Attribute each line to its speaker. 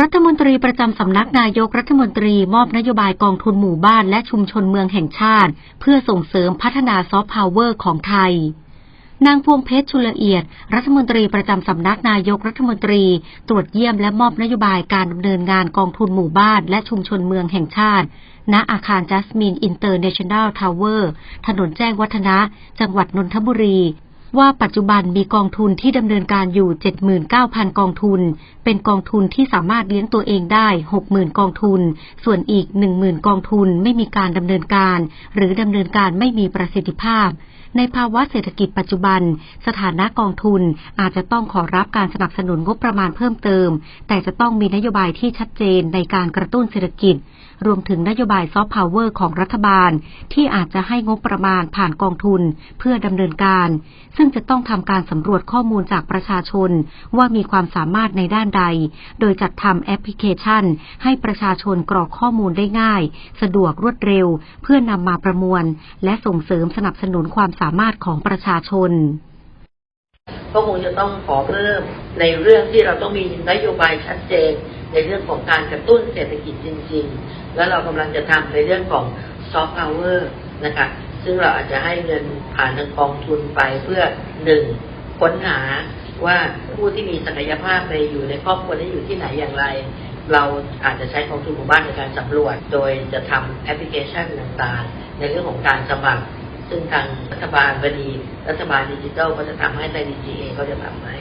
Speaker 1: รัฐมนตรีประจำสำนักนายกรัฐมนตรีมอบนโยบายกองทุนหมู่บ้านและชุมชนเมืองแห่งชาติ เพื่อส่งเสริมพัฒนาซอฟต์พาวเวอร์ของไทย นางพวงเพชรชุลเอียด รัฐมนตรีประจำสำนักนายกรัฐมนตรี ตรวจเยี่ยมและมอบนโยบายการดำเนินงานกองทุนหมู่บ้านและชุมชนเมืองแห่งชาติ ณ อาคารจัสมินอินเตอร์เนชั่นแนลทาวเวอร์ ถนนแจ้งวัฒนะ จังหวัดนนทบุรี ว่าปัจจุบันมีกองทุนที่ดำเนินการอยู่ 79,000 กองทุน เป็นกองทุนที่สามารถเลี้ยงตัวเองได้ 60,000 กองทุน ส่วนอีก 10,000 กองทุนไม่มีการดำเนินการ หรือดำเนินการไม่มีประสิทธิภาพ ในภาวะเศรษฐกิจปัจจุบัน สถานะกองทุนอาจจะต้องขอรับการสนับสนุนงบประมาณเพิ่มเติม แต่จะต้องมีนโยบายที่ชัดเจนในการกระตุ้นเศรษฐกิจรวมถึงนโยบายซอฟต์พาวเวอร์ของรัฐบาล ที่อาจจะให้งบประมาณผ่านกองทุนเพื่อดำเนินการ ซึ่งจะต้องทำการสำรวจข้อมูลจากประชาชน ว่ามีความสามารถในด้านใด โดยจัดทำแอปพลิเคชัน ให้ประชาชนกรอกข้อมูลได้ง่าย สะดวกรวดเร็ว เพื่อนำมาประมวล และส่งเสริมสนับสนุนความสามารถของประชาชน
Speaker 2: ก็คงจะต้องขอเพิ่มในเรื่องที่เราต้องมีนโยบายชัดเจน ในเรื่องของการกระตุ้นเศรษฐกิจจริง ๆ แล้วเรากำลังจะทำในเรื่องของซอฟต์พาวเวอร์นะคะ ซึ่งเราอาจจะให้เงินผ่านทางกองทุนไปเพื่อหนึ่งค้นหาว่าผู้ที่มีศักยภาพในอยู่ในครอบครัวนี้อยู่ที่ไหนอย่างไร เราอาจจะใช้กองทุนหมู่บ้านในการสำรวจ โดยจะทำแอปพลิเคชันต่างๆ ในเรื่องของการสมัคร ซึ่งทางรัฐบาลบดีรัฐบาลดิจิทัลก็จะทำให้ใน DGA ก็จะทำให้